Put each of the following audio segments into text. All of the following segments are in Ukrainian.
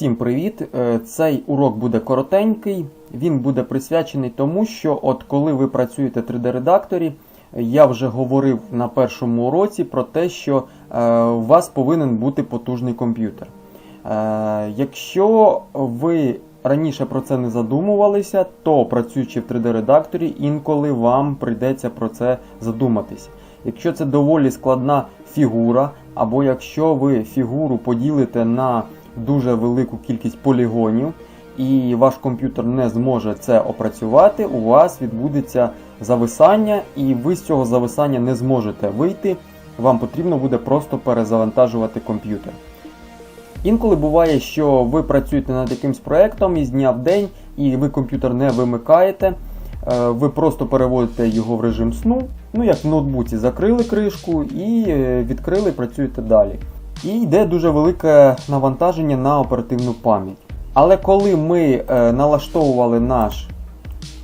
Всім привіт! Е, Цей урок буде коротенький. Він буде присвячений тому, що от коли ви працюєте в 3D-редакторі, я вже говорив на першому уроці про те, що е, у вас повинен бути потужний комп'ютер. Е, Якщо ви раніше про це не задумувалися, то працюючи в 3D-редакторі, інколи вам прийдеться про це задуматись. Якщо це доволі складна фігура, або якщо ви фігуру поділите на дуже велику кількість полігонів, і ваш комп'ютер не зможе це опрацювати, у вас відбудеться зависання, і ви з цього зависання не зможете вийти. Вам потрібно буде просто перезавантажувати комп'ютер. Інколи буває, що ви працюєте над якимсь проектом із дня в день, і ви комп'ютер не вимикаєте. Е, Ви просто переводите його в режим сну, ну як в ноутбуці, закрили кришку і е, відкрили, працюєте далі. І йде дуже велике навантаження на оперативну пам'ять. Але коли ми е, налаштовували наш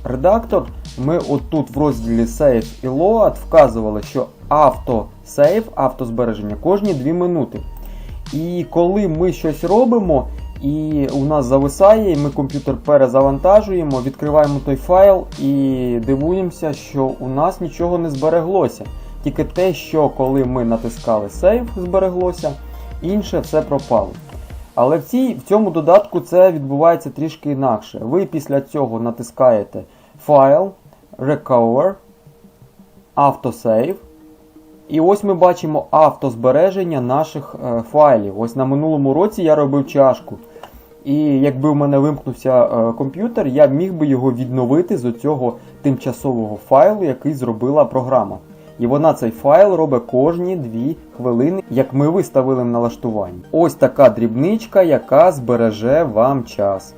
редактор, ми отут в розділі Save і Load вказували, що автосейв, автозбереження кожні 2 минути. І коли ми щось робимо, і у нас зависає, і ми комп'ютер перезавантажуємо, відкриваємо той файл і дивуємося, що у нас нічого не збереглося. Тільки те, що коли ми натискали Save, збереглося, інше все пропало. Але в, цій, в цьому додатку це відбувається трішки інакше. Ви після цього натискаєте Файл, Recover, Автосейв. І ось ми бачимо автозбереження наших е, файлів. Ось на минулому році я робив чашку. І якби в мене вимкнувся е, комп'ютер, я міг би його відновити з оцього тимчасового файлу, який зробила програма. І вона цей файл робить кожні 2 хвилини, як ми виставили в налаштуванні. Ось така дрібничка, яка збереже вам час.